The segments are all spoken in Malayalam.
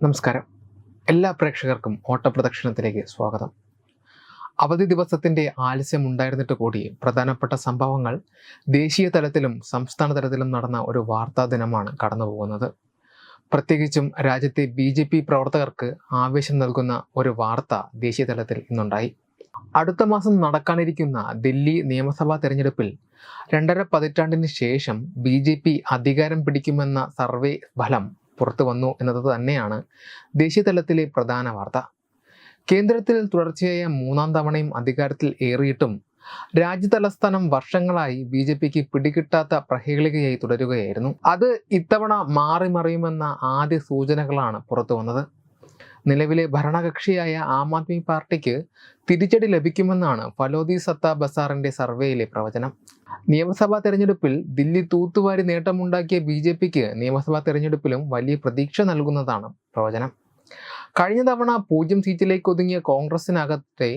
നമസ്കാരം. എല്ലാ പ്രേക്ഷകർക്കും ഓട്ടപ്രദക്ഷിണത്തിലേക്ക് സ്വാഗതം. അവധി ദിവസത്തിന്റെ ആലസ്യം ഉണ്ടായിരുന്നിട്ട് കൂടി പ്രധാനപ്പെട്ട സംഭവങ്ങൾ ദേശീയ തലത്തിലും സംസ്ഥാന തലത്തിലും നടന്ന ഒരു വാർത്താ ദിനമാണ് കടന്നു പോകുന്നത് പ്രത്യേകിച്ചും രാജ്യത്തെ ബി ജെ പി പ്രവർത്തകർക്ക് ആവേശം നൽകുന്ന ഒരു വാർത്ത ദേശീയ തലത്തിൽ ഇന്നുണ്ടായി. അടുത്ത മാസം നടക്കാനിരിക്കുന്ന ദില്ലി നിയമസഭാ തെരഞ്ഞെടുപ്പിൽ രണ്ടര പതിറ്റാണ്ടിന് ശേഷം ബി ജെ പി അധികാരം പിടിക്കുമെന്ന സർവേ ഫലം പുറത്തു വന്നു എന്നത് തന്നെയാണ് ദേശീയ തലത്തിലെ പ്രധാന വാർത്ത. കേന്ദ്രത്തിൽ തുടർച്ചയായ മൂന്നാം തവണയും അധികാരത്തിൽ ഏറിയിട്ടും രാജ്യതലസ്ഥാനം വർഷങ്ങളായി ബി ജെ പിക്ക് പിടികിട്ടാത്ത പ്രഹേളികയായി തുടരുകയായിരുന്നു. അത് ഇത്തവണ മാറി മറിയുമെന്ന ആദ്യ സൂചനകളാണ് പുറത്തു വന്നത്. നിലവിലെ ഭരണകക്ഷിയായ ആം ആദ്മി പാർട്ടിക്ക് തിരിച്ചടി ലഭിക്കുമെന്നാണ് ഫലോദി സത്ത ബസാറിന്റെ സർവേയിലെ പ്രവചനം. നിയമസഭാ തെരഞ്ഞെടുപ്പിൽ ദില്ലി തൂത്തുവാരി നേട്ടമുണ്ടാക്കിയ ബി ജെ പിക്ക് നിയമസഭാ തെരഞ്ഞെടുപ്പിലും വലിയ പ്രതീക്ഷ നൽകുന്നതാണ് പ്രവചനം. കഴിഞ്ഞ തവണ പൂജ്യം സീറ്റിലേക്ക് ഒതുങ്ങിയ കോൺഗ്രസിനകത്തെ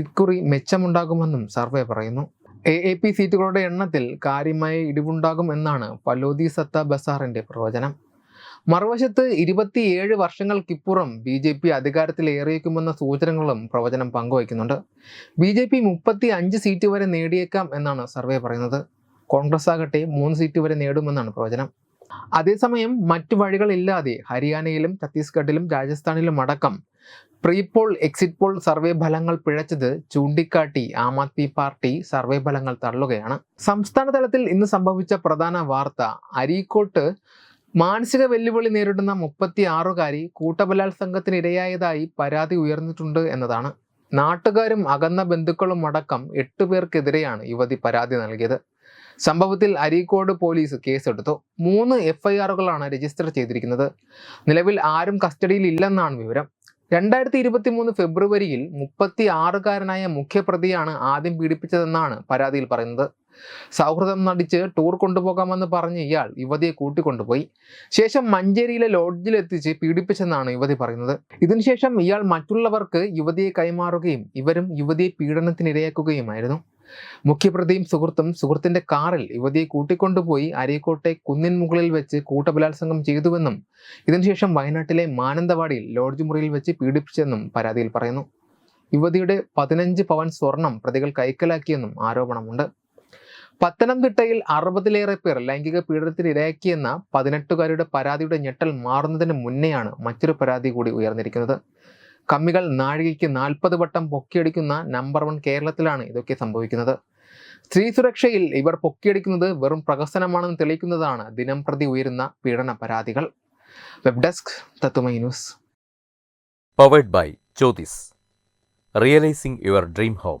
ഇക്കുറി മെച്ചമുണ്ടാകുമെന്നും സർവേ പറയുന്നു. എ എ പി സീറ്റുകളുടെ എണ്ണത്തിൽ കാര്യമായ ഇടിവുണ്ടാകും എന്നാണ് ഫലോദി സത്ത ബസാറിന്റെ പ്രവചനം. മറുവശത്ത് ഇരുപത്തിയേഴ് വർഷങ്ങൾക്കിപ്പുറം ബി ജെ പി അധികാരത്തിലേറിയേക്കുമെന്ന സൂചനകളും പ്രവചനം പങ്കുവയ്ക്കുന്നുണ്ട്. ബി ജെ പി മുപ്പത്തി അഞ്ച് സീറ്റ് വരെ നേടിയേക്കാം എന്നാണ് സർവേ പറയുന്നത്. കോൺഗ്രസ് ആകട്ടെ മൂന്ന് സീറ്റ് വരെ നേടുമെന്നാണ് പ്രവചനം. അതേസമയം മറ്റു വഴികളില്ലാതെ ഹരിയാനയിലും ഛത്തീസ്ഗഡിലും രാജസ്ഥാനിലും അടക്കം പ്രീപോൾ എക്സിറ്റ് പോൾ സർവേ ഫലങ്ങൾ പിഴച്ചത് ചൂണ്ടിക്കാട്ടി ആം ആദ്മി പാർട്ടി സർവേ ഫലങ്ങൾ തള്ളുകയാണ്. സംസ്ഥാന തലത്തിൽ ഇന്ന് സംഭവിച്ച പ്രധാന വാർത്ത അരീക്കോട്ട് മാനസിക വെല്ലുവിളി നേരിടുന്ന മുപ്പത്തി ആറുകാരി കൂട്ടബലാത്സംഗത്തിന് ഇരയായതായി പരാതി ഉയർന്നിട്ടുണ്ട് എന്നതാണ്. നാട്ടുകാരും അകന്ന ബന്ധുക്കളും അടക്കം എട്ട് പേർക്കെതിരെയാണ് യുവതി പരാതി നൽകിയത്. സംഭവത്തിൽ അരീക്കോട് പോലീസ് കേസെടുത്തു. മൂന്ന് എഫ്ഐആറുകളാണ് രജിസ്റ്റർ ചെയ്തിരിക്കുന്നത്. നിലവിൽ ആരും കസ്റ്റഡിയിൽ ഇല്ലെന്നാണ് വിവരം. രണ്ടായിരത്തി ഇരുപത്തി മൂന്ന് ഫെബ്രുവരിയിൽ മുപ്പത്തി ആറുകാരനായ മുഖ്യപ്രതിയാണ് ആദ്യം പീഡിപ്പിച്ചതെന്നാണ് പരാതിയിൽ പറയുന്നത്. സൗഹൃദം നടിച്ച് ടൂർ കൊണ്ടുപോകാമെന്ന് പറഞ്ഞ് ഇയാൾ യുവതിയെ കൂട്ടിക്കൊണ്ടുപോയി. ശേഷം മഞ്ചേരിയിലെ ലോഡ്ജിലെത്തിച്ച് പീഡിപ്പിച്ചെന്നാണ് യുവതി പറയുന്നത്. ഇതിനുശേഷം ഇയാൾ മറ്റുള്ളവർക്ക് യുവതിയെ കൈമാറുകയും ഇവരും യുവതിയെ പീഡനത്തിനിരയാക്കുകയുമായിരുന്നു. മുഖ്യപ്രതിയും സുഹൃത്തും സുഹൃത്തിന്റെ കാറിൽ യുവതിയെ കൂട്ടിക്കൊണ്ടുപോയി അരീക്കോട്ടെ കുന്നിൻ മുകളിൽ വെച്ച് കൂട്ടബലാത്സംഗം ചെയ്തുവെന്നും ഇതിനുശേഷം വയനാട്ടിലെ മാനന്തവാടിയിൽ ലോഡ്ജ് മുറിയിൽ വെച്ച് പീഡിപ്പിച്ചെന്നും പരാതിയിൽ പറയുന്നു. യുവതിയുടെ പതിനഞ്ച് പവൻ സ്വർണം പ്രതികൾ കൈക്കലാക്കിയെന്നും ആരോപണമുണ്ട്. പത്തനംതിട്ടയിൽ അറുപതിലേറെ പേർ ലൈംഗിക പീഡനത്തിന് ഇരയാക്കിയെന്ന പതിനെട്ടുകാരുടെ പരാതിയുടെ ഞെട്ടൽ മാറുന്നതിന് മുന്നെയാണ് മറ്റൊരു പരാതി കൂടി ഉയർന്നിരിക്കുന്നത്. കമ്മികൾ നാഴികയ്ക്ക് നാൽപ്പത് വട്ടം പൊക്കിയടിക്കുന്ന നമ്പർ വൺ കേരളത്തിലാണ് ഇതൊക്കെ സംഭവിക്കുന്നത്. സ്ത്രീ സുരക്ഷയിൽ ഇവർ പൊക്കിയടിക്കുന്നത് വെറും പ്രഹസനമാണെന്ന് തെളിയിക്കുന്നതാണ് ദിനം പ്രതി ഉയരുന്ന പീഡന പരാതികൾ. വെബ് ഡെസ്ക് തത്തുമൈ news. Powered by Jyothis realising your dream home